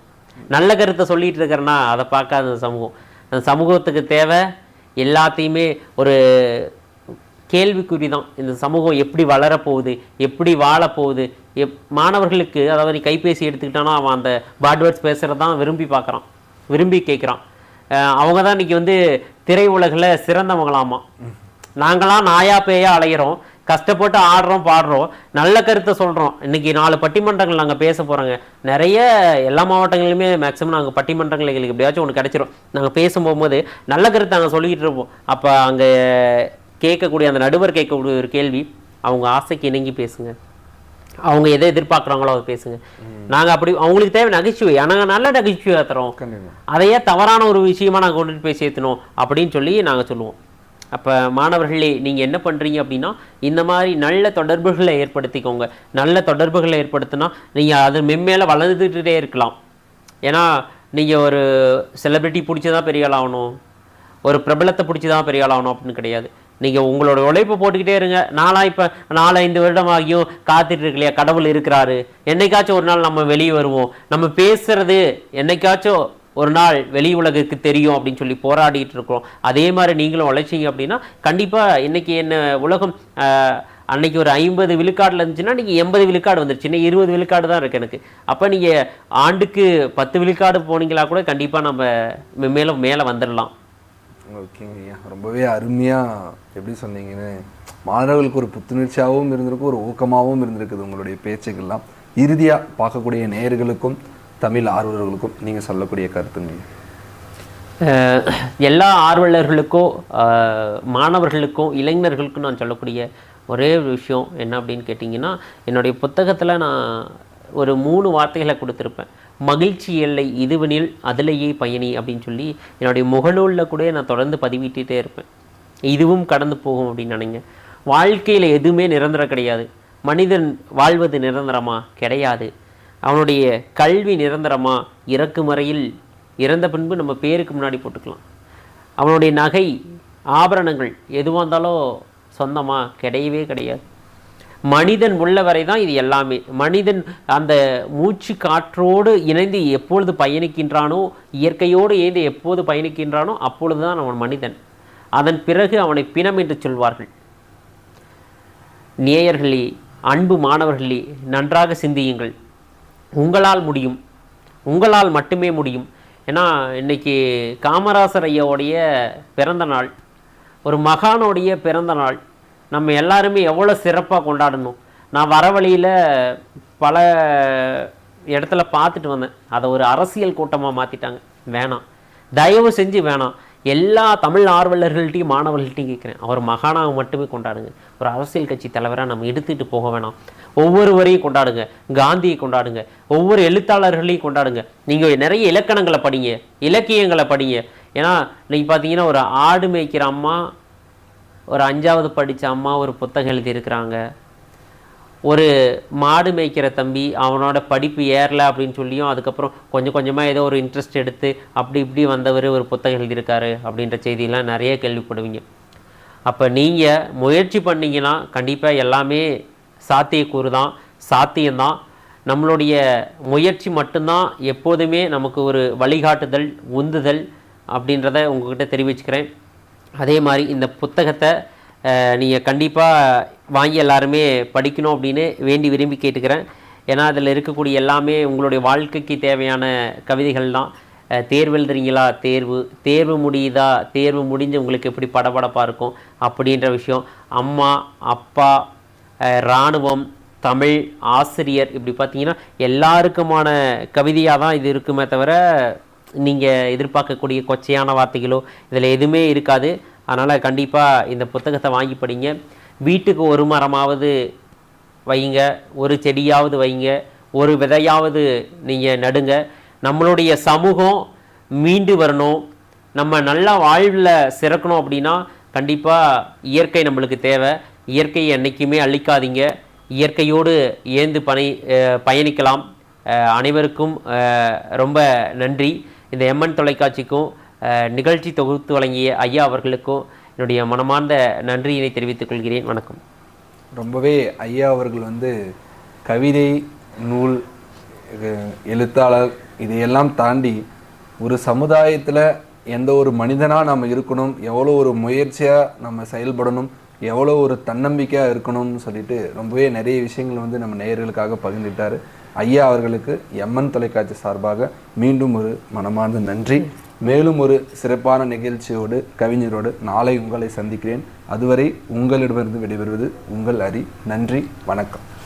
Speaker 2: நல்ல கருத்தை சொல்லிகிட்டு இருக்கிறேன்னா அதை பார்க்காது இந்த சமூகம் அந்த சமூகத்துக்கு தேவை எல்லாத்தையுமே ஒரு கேள்விக்குறி தான் இந்த சமூகம் எப்படி வளரப்போகுது எப்படி வாழப்போகுது எப் மாணவர்களுக்கு அதாவது நீ கைபேசி எடுத்துக்கிட்டானோ அவன் அந்த வேர்ட்ஸ் பேசுகிறது தான் விரும்பி பார்க்குறான் விரும்பி கேட்குறான் அவங்க தான் இன்றைக்கி வந்து திரை உலகில் சிறந்தவங்களாமா நாங்களாம் நாயா பேயா அலையிறோம் கஷ்டப்பட்டு ஆடுறோம் பாடுறோம் நல்ல கருத்தை சொல்கிறோம் இன்றைக்கி நாலு பட்டிமன்றங்கள் நாங்கள் பேச போகிறோங்க நிறைய எல்லா மாவட்டங்களிலுமே மேக்ஸிமம் நாங்கள் பட்டிமன்றங்கள் எங்களுக்கு எப்படியாச்சும் ஒன்று கிடச்சிரும் நாங்கள் பேசும் போகும்போது நல்ல கருத்தை நாங்கள் சொல்லிக்கிட்டு இருப்போம் அப்போ அங்கே கேட்கக்கூடிய அந்த நடுவர் கேட்கக்கூடிய ஒரு கேள்வி அவங்க ஆசைக்கு இணங்கி பேசுங்க அவங்க எதை எதிர்பார்க்குறாங்களோ அதை பேசுங்க நாங்கள் அப்படி அவங்களுக்கு தேவை நகைச்சுவை நாங்கள் நல்ல நகைச்சுவை ஏற்றுறோம் அதையே தவறான ஒரு விஷயமா நாங்கள் கொண்டுட்டு போய் சேர்த்தணும் அப்படின்னு சொல்லி நாங்கள் சொல்லுவோம் அப்போ மாணவர்களே நீங்கள் என்ன பண்ணுறீங்க அப்படின்னா இந்த மாதிரி நல்ல தொடர்புகளை ஏற்படுத்திக்கோங்க நல்ல தொடர்புகளை ஏற்படுத்தினா நீங்கள் அது மென்மேலே வளர்ந்துகிட்டே இருக்கலாம் ஏன்னா நீங்கள் ஒரு செலிப்ரிட்டி பிடிச்சதான் பெரிய ஆகணும் ஒரு பிரபலத்தை பிடிச்சி தான் பெரிய ஆகணும் அப்படின்னு கிடையாது நீங்கள் உங்களோட உழைப்பு போட்டுக்கிட்டே இருங்க நாளாக இப்போ நாலஞ்சு வருடமாகியும் காத்துட்டு இருக்கலையா கடவுள் இருக்கிறாரு என்னைக்காச்சும் ஒரு நாள் நம்ம வெளியே வருவோம் நம்ம பேசுறது என்னைக்காச்சும் ஒரு நாள் வெளி உலகுக்கு தெரியும் அப்படின்னு சொல்லி போராடிட்டு இருக்கிறோம் அதே மாதிரி நீங்களும் உழைச்சிங்க அப்படின்னா கண்டிப்பாக இன்றைக்கி என்ன உலகம் அன்னைக்கு ஒரு ஐம்பது விழுக்காடில் இருந்துச்சுன்னா நீங்கள் எண்பது விழுக்காடு வந்துருச்சு இன்னும் இருபது விழுக்காடு தான் இருக்குது எனக்கு அப்போ நீங்கள் ஆண்டுக்கு பத்து விழுக்காடு போனீங்களா கூட கண்டிப்பாக நம்ம மேலும் மேலே வந்துடலாம் ஓகேங்க ஐயா ரொம்பவே
Speaker 1: அருமையாக எப்படி சொன்னீங்கன்னு மாணவர்களுக்கு ஒரு புத்துணர்ச்சியாகவும் இருந்திருக்கு ஒரு ஊக்கமாகவும் இருந்திருக்குது உங்களுடைய பேச்சுக்கள்லாம் இறுதியாக பார்க்கக்கூடிய நேயர்களுக்கும் தமிழ் ஆர்வலர்களுக்கும் நீங்கள் சொல்லக்கூடிய கருத்துங்க
Speaker 2: எல்லா ஆர்வலர்களுக்கும் மாணவர்களுக்கும் இளைஞர்களுக்கும் நான் சொல்லக்கூடிய ஒரே ஒரு விஷயம் என்ன அப்படின்னு கேட்டிங்கன்னா என்னுடைய புத்தகத்தில் நான் ஒரு மூணு வார்த்தைகளை கொடுத்துருப்பேன் மகிழ்ச்சி எல்லை இதுவெனில் அதிலேயே பயணி அப்படின்னு சொல்லி என்னுடைய முகநூலில் கூட நான் தொடர்ந்து பதிவிட்டுகிட்டே இருப்பேன் இதுவும் கடந்து போகும் அப்படின்னு நினைங்க வாழ்க்கையில் எதுவுமே நிரந்தரம் கிடையாது மனிதன் வாழ்வது நிரந்தரமா கிடையாது அவனுடைய கல்வி நிரந்தரமா இறக்குமறையில் இறந்த பின்பு நம்ம பேருக்கு முன்னாடி போட்டுக்கலாம் அவனுடைய நகை ஆபரணங்கள் எதுவாக இருந்தாலும் சொந்தமாக கிடையவே கிடையாது மனிதன் உள்ள வரை தான் இது எல்லாமே மனிதன் அந்த மூச்சு காற்றோடு இணைந்து எப்பொழுது பயணிக்கின்றானோ இயற்கையோடு இணைந்து எப்போது பயணிக்கின்றானோ அப்பொழுது தான் அவன் மனிதன் அதன் பிறகு அவனை பிணம் என்று சொல்வார்கள் நேயர்களே அன்பு மாணவர்களே நன்றாக சிந்தியுங்கள் உங்களால் முடியும் உங்களால் மட்டுமே முடியும் ஏன்னா இன்றைக்கி காமராசர் ஐயாவுடைய பிறந்த நாள் ஒரு மகானுடைய பிறந்த நாள் நம்ம எல்லாருமே எவ்வளோ சிறப்பாக கொண்டாடணும் நான் வர வழியில் பல இடத்துல பார்த்துட்டு வந்தேன் அதை ஒரு அரசியல் கூட்டமாக மாற்றிட்டாங்க வேணாம் தயவு செஞ்சு வேணாம் எல்லா தமிழ் ஆர்வலர்கள்ட்டையும் மாணவர்கள்ட்டையும் கேட்குறேன் அவர் மகானாவை மட்டுமே கொண்டாடுங்க ஒரு அரசியல் கட்சி தலைவராக நம்ம எடுத்துகிட்டு போக வேணாம் ஒவ்வொருவரையும் கொண்டாடுங்க காந்தியை கொண்டாடுங்க ஒவ்வொரு எழுத்தாளர்களையும் கொண்டாடுங்க நீங்கள் நிறைய இலக்கணங்களை படிங்க இலக்கியங்களை படிங்க ஏன்னா இன்றைக்கி பார்த்தீங்கன்னா ஒரு ஆடு மேய்க்கிற அம்மா ஒரு அஞ்சாவது படித்த அம்மா ஒரு புத்தகம் எழுதியிருக்கிறாங்க ஒரு மாடு மேய்க்கிற தம்பி அவனோட படிப்பு ஏறலை அப்படின்னு சொல்லியும் அதுக்கப்புறம் கொஞ்சம் கொஞ்சமாக ஏதோ ஒரு இன்ட்ரெஸ்ட் எடுத்து அப்படி இப்படி வந்தவர் ஒரு புத்தகம் எழுதியிருக்காரு அப்படின்ற செய்தியெல்லாம் நிறைய கேள்விப்படுவீங்க அப்போ நீங்கள் முயற்சி பண்ணிங்கன்னா கண்டிப்பாக எல்லாமே சாத்தியக்கூறு தான் சாத்தியம்தான் நம்மளுடைய முயற்சி மட்டும்தான் எப்போதுமே நமக்கு ஒரு வழிகாட்டுதல் உந்துதல் அப்படின்றத உங்ககிட்ட தெரிவிச்சுக்கிறேன் அதே மாதிரி இந்த புத்தகத்தை நீங்கள் கண்டிப்பாக வாங்கி எல்லாருமே படிக்கணும் அப்படின்னு வேண்டி விரும்பி கேட்டுக்கிறேன் ஏன்னா அதில் இருக்கக்கூடிய எல்லாமே உங்களுடைய வாழ்க்கைக்கு தேவையான கவிதைகள் தான் தேர்வு எழுதுறீங்களா தேர்வு தேர்வு முடியுதா தேர்வு முடிஞ்சு உங்களுக்கு எப்படி படபடப்பாக இருக்கும் அப்படின்ற விஷயம் அம்மா அப்பா இராணுவம் தமிழ் ஆசிரியர் இப்படி பார்த்தீங்கன்னா எல்லாருக்குமான கவிதையாக தான் இது இருக்குமே தவிர நீங்கள் எதிர்பார்க்கக்கூடிய கொச்சையான வார்த்தைகளோ இதில் எதுவுமே இருக்காது அதனால் கண்டிப்பாக இந்த புத்தகத்தை வாங்கி படிங்க வீட்டுக்கு ஒரு மரமாவது வைங்க ஒரு செடியாவது வைங்க ஒரு விதையாவது நீங்கள் நடுங்க நம்மளுடைய சமூகம் மீண்டு வரணும் நம்ம நல்லா வாழ்வில் சிறக்கணும் அப்படின்னா கண்டிப்பாக இயற்கை நம்மளுக்கு தேவை இயற்கையை என்றைக்குமே அழிக்காதீங்க இயற்கையோடு ஏந்து பணி பயணிக்கலாம் அனைவருக்கும் ரொம்ப நன்றி இந்த எம்என் தொலைக்காட்சிக்கும் நிகழ்ச்சி தொகுத்து வழங்கிய ஐயா அவர்களுக்கும் என்னுடைய மனமார்ந்த நன்றியினை தெரிவித்துக் கொள்கிறேன் வணக்கம்
Speaker 1: ரொம்பவே ஐயா அவர்கள் வந்து கவிதை நூல் எழுத்தாளர் இதையெல்லாம் தாண்டி ஒரு சமுதாயத்தில் எந்த ஒரு மனிதனாக நம்ம இருக்கணும் எவ்வளோ ஒரு முயற்சியாக நம்ம செயல்படணும் எவ்வளோ ஒரு தன்னம்பிக்கையாக இருக்கணும்னு சொல்லிட்டு ரொம்பவே நிறைய விஷயங்கள் வந்து நம்ம நேயர்களுக்காக பகிர்ந்துட்டார் ஐயா அவர்களுக்கு எம்என் தொலைக்காட்சி சார்பாக மீண்டும் ஒரு மனமார்ந்த நன்றி மேலும் ஒரு சிறப்பான நிகழ்ச்சியோடு கவிஞரோடு நாளை உங்களை சந்திக்கிறேன் அதுவரை
Speaker 2: உங்களிடமிருந்து விடைபெறுவது உங்கள் அறி நன்றி வணக்கம்